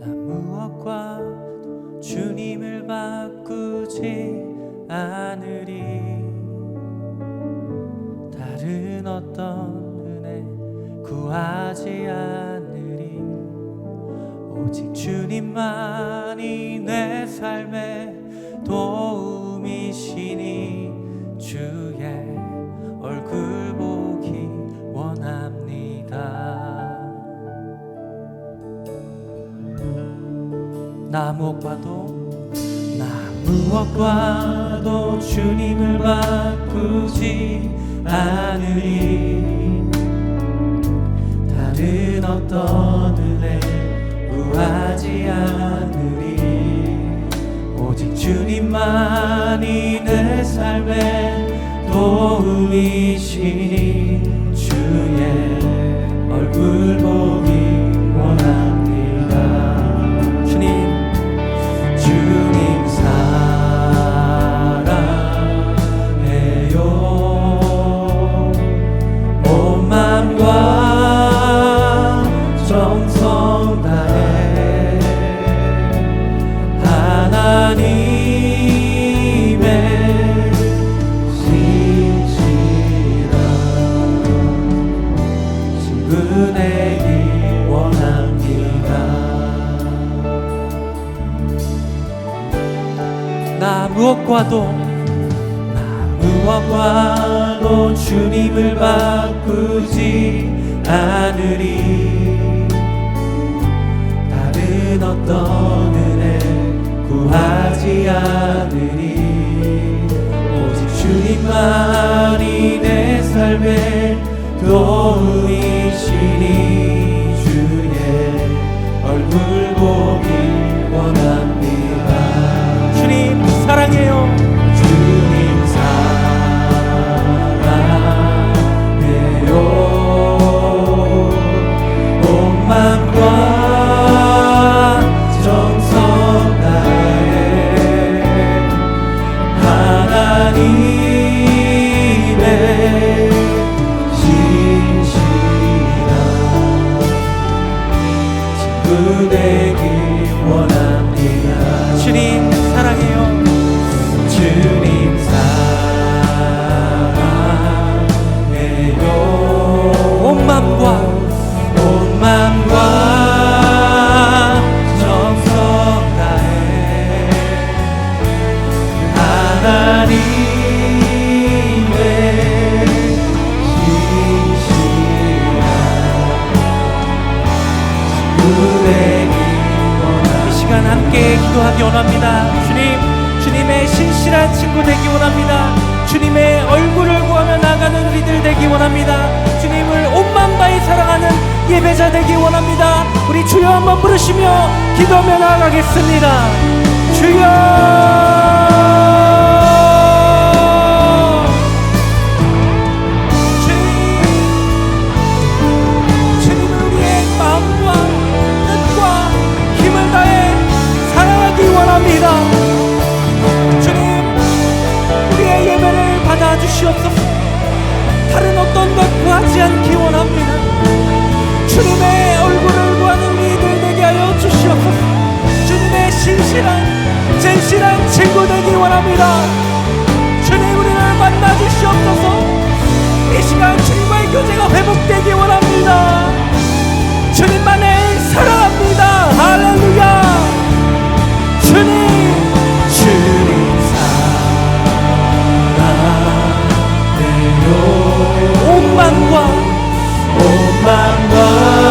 나 무엇과 주님을 바꾸지 않으리. 다른 어떤 은혜 구하지 않으리. 오직 주님만이 내 삶에 나 무엇과도 나 무엇과도 주님을 바꾸지 않으리. 다른 어떤 은혜 구하지 않으리. 오직 주님만이 내 삶의 도움이시니 예배자 되기 원합니다. 우리 주여 한번 부르시며 기도하며 나아가겠습니다. 주여! 다른 어떤 것 구하지 않기 원합니다 주님의 얼굴을 구하는 이들 되게 하여 주시옵소서. 주님의 신실한 진실한 친구 되기 원합니다. 주님 우리를 만나 주시옵소서. 이 시간 주님과의 교제가 회복되기 원합니다. 주님만을 사랑합니다. 할렐루야. 주님 주님 사랑해요 온맘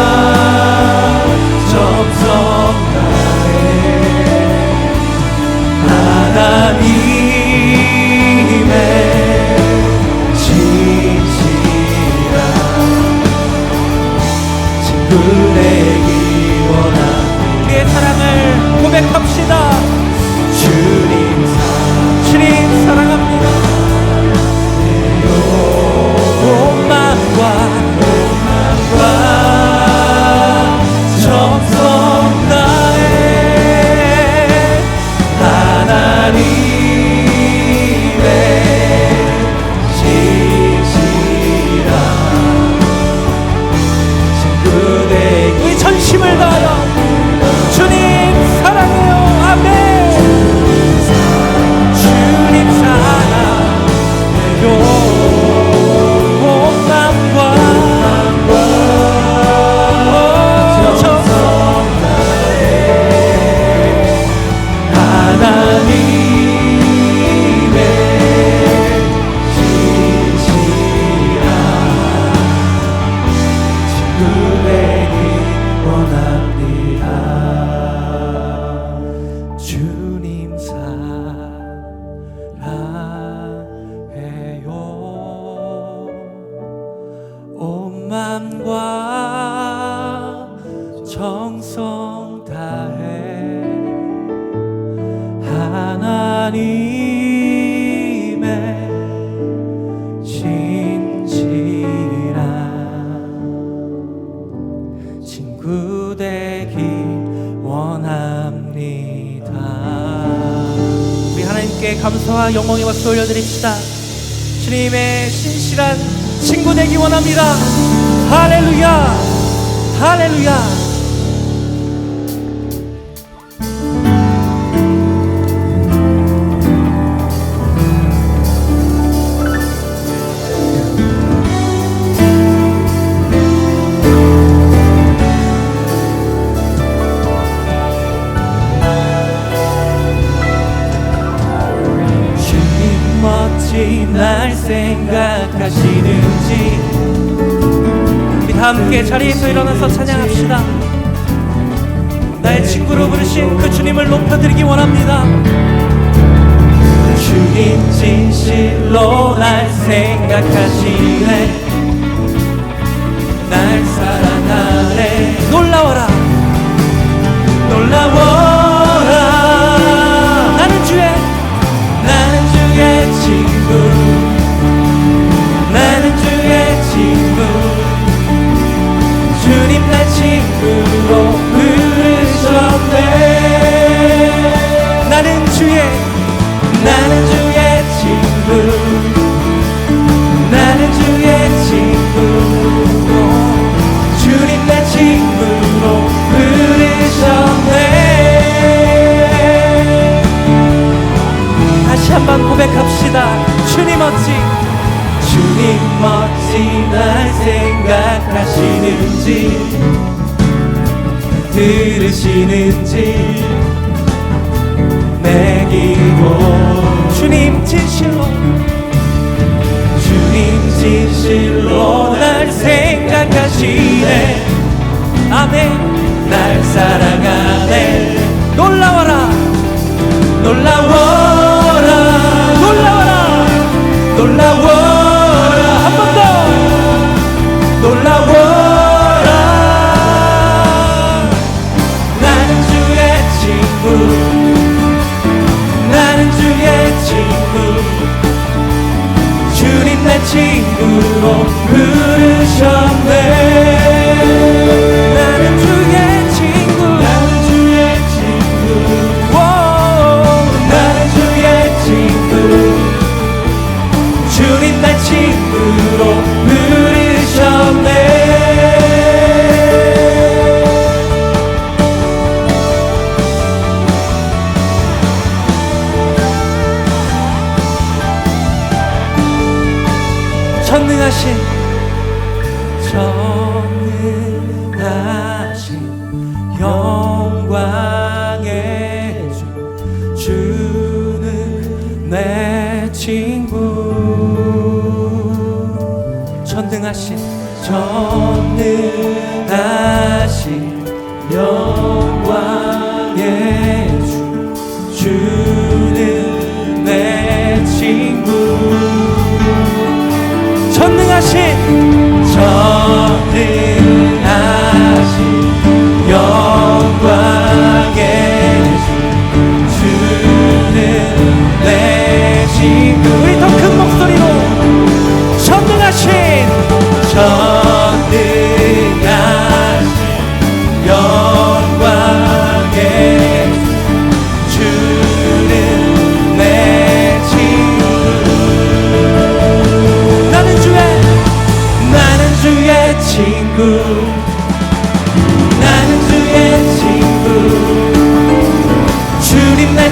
above. 감사와 영광의 박수 올려드립시다. 주님의 신실한 친구 되기 원합니다. 할렐루야! 할렐루야! 날 생각하시는지. 우리 다 함께 자리에서 일어나서 찬양합시다. 나의 친구로 부르신 그 주님을 높여드리기 원합니다. 주님 진실로 날 생각하시네. 날 사랑하네. 놀라워라. 놀라워 날 친구로 부르셨네. 나는 주의 나는 주의 친구 전능하신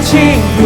Sí.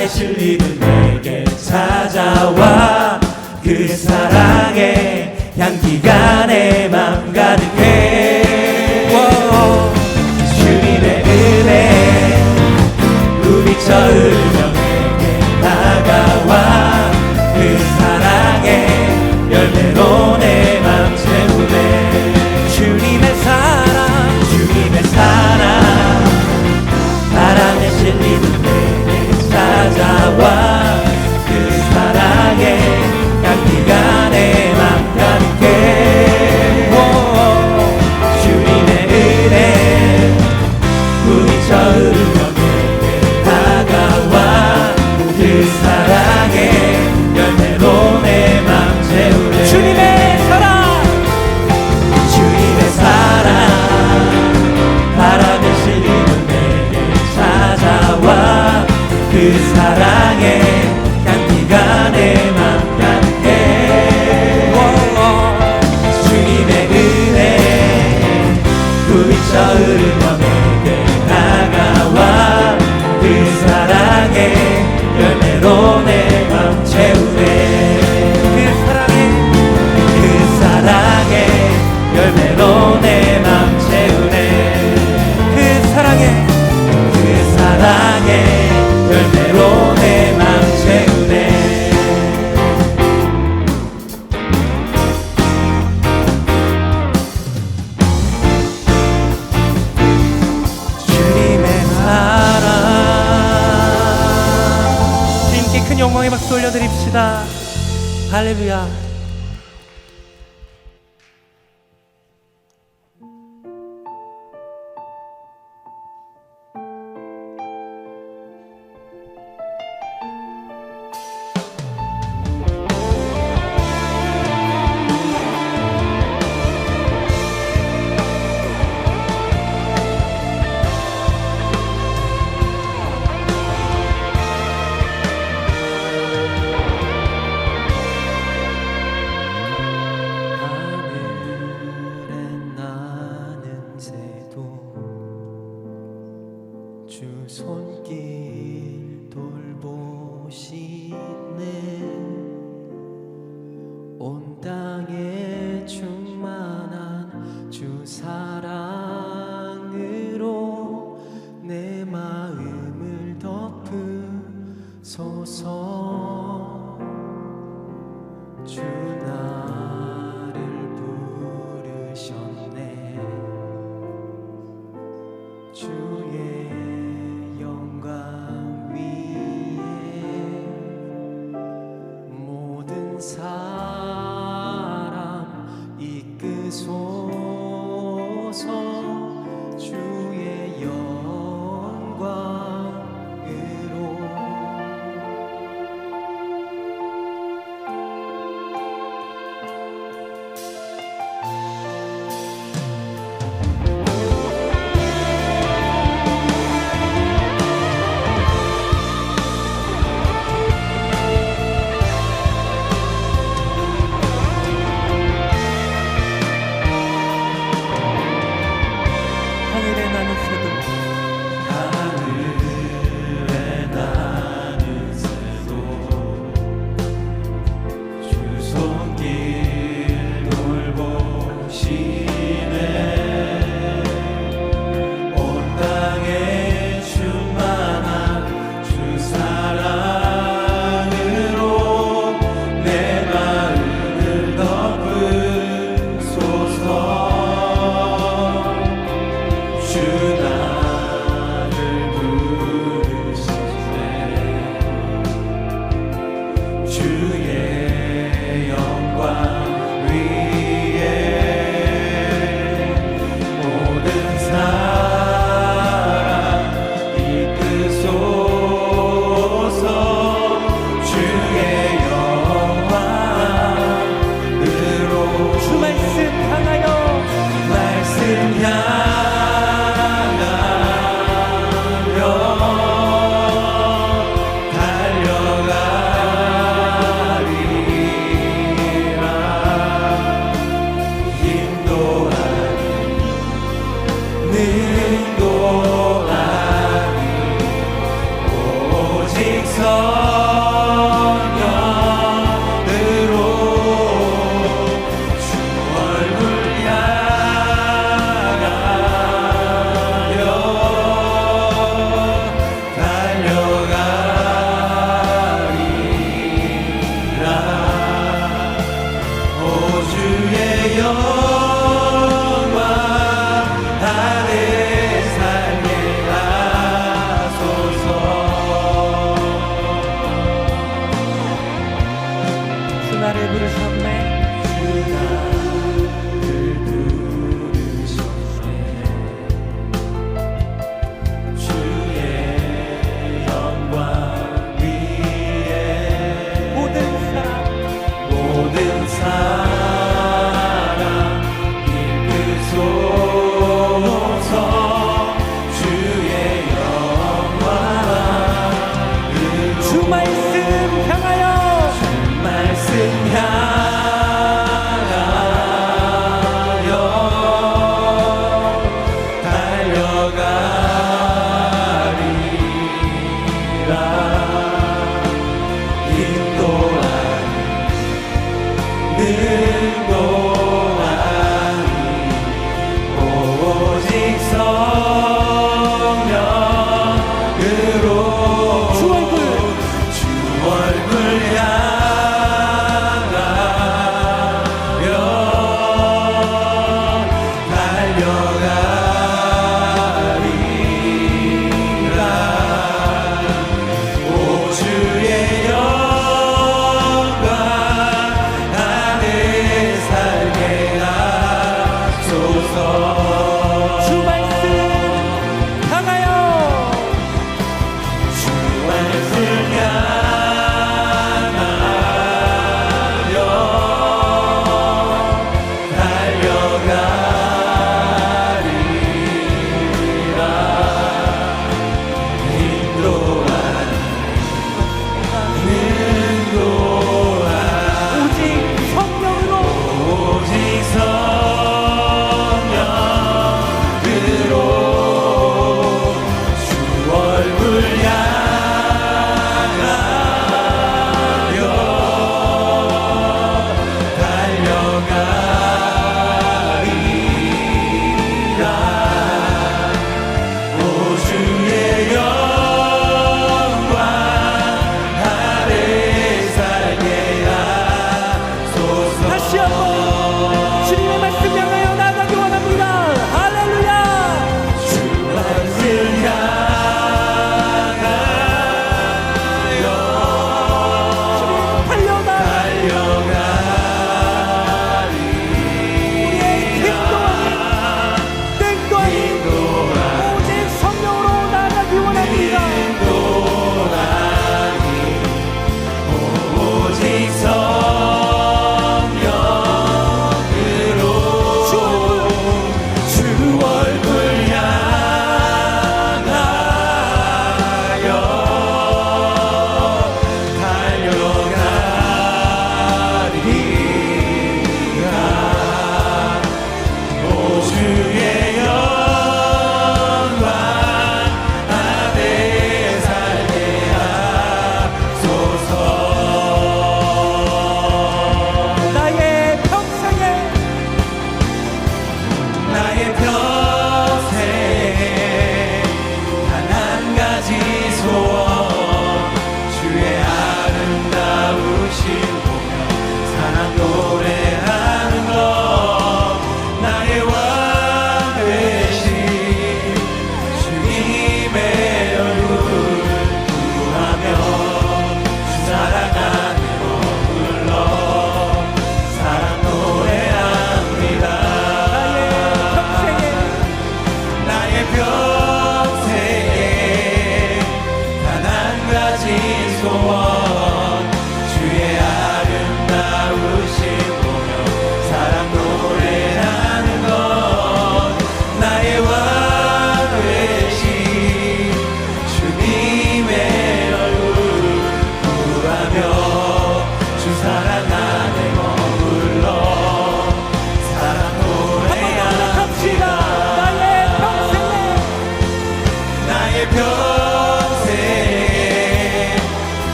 사랑에 실리는 내게 찾아와. 그 사랑의 향기가 내 사랑해. 말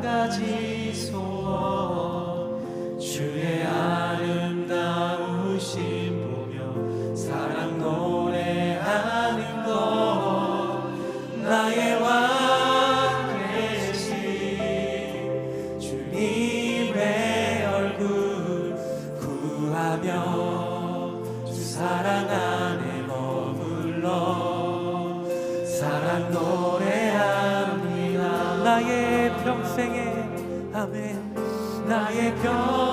가지소 주의 아 나의 별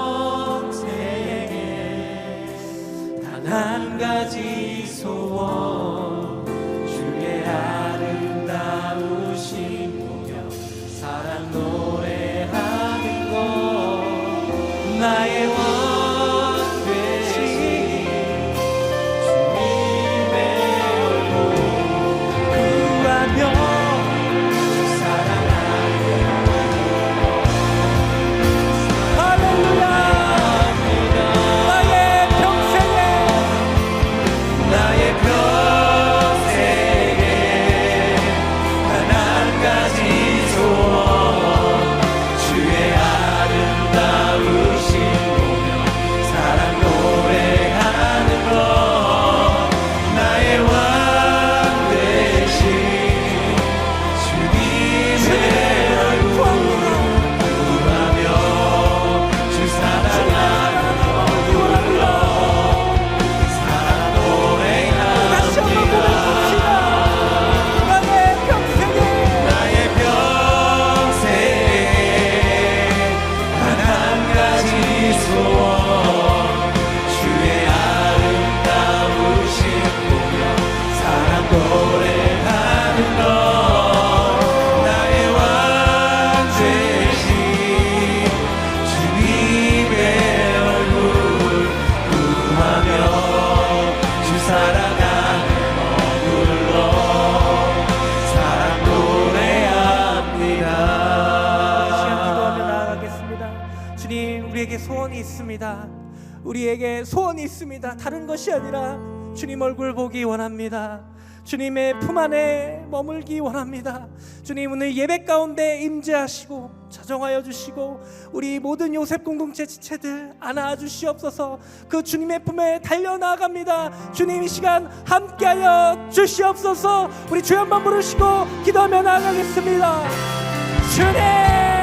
원합니다. 다른 것이 아니라 주님 얼굴 보기 원합니다. 주님의 품 안에 머물기 원합니다. 주님 오늘 예배 가운데 임재하시고 자정하여 주시고 우리 모든 요셉 공동체 지체들 안아 주시옵소서. 그 주님의 품에 달려 나아갑니다. 주님 이 시간 함께하여 주시옵소서. 우리 주여 한번 부르시고 기도하며 나아가겠습니다. 주님.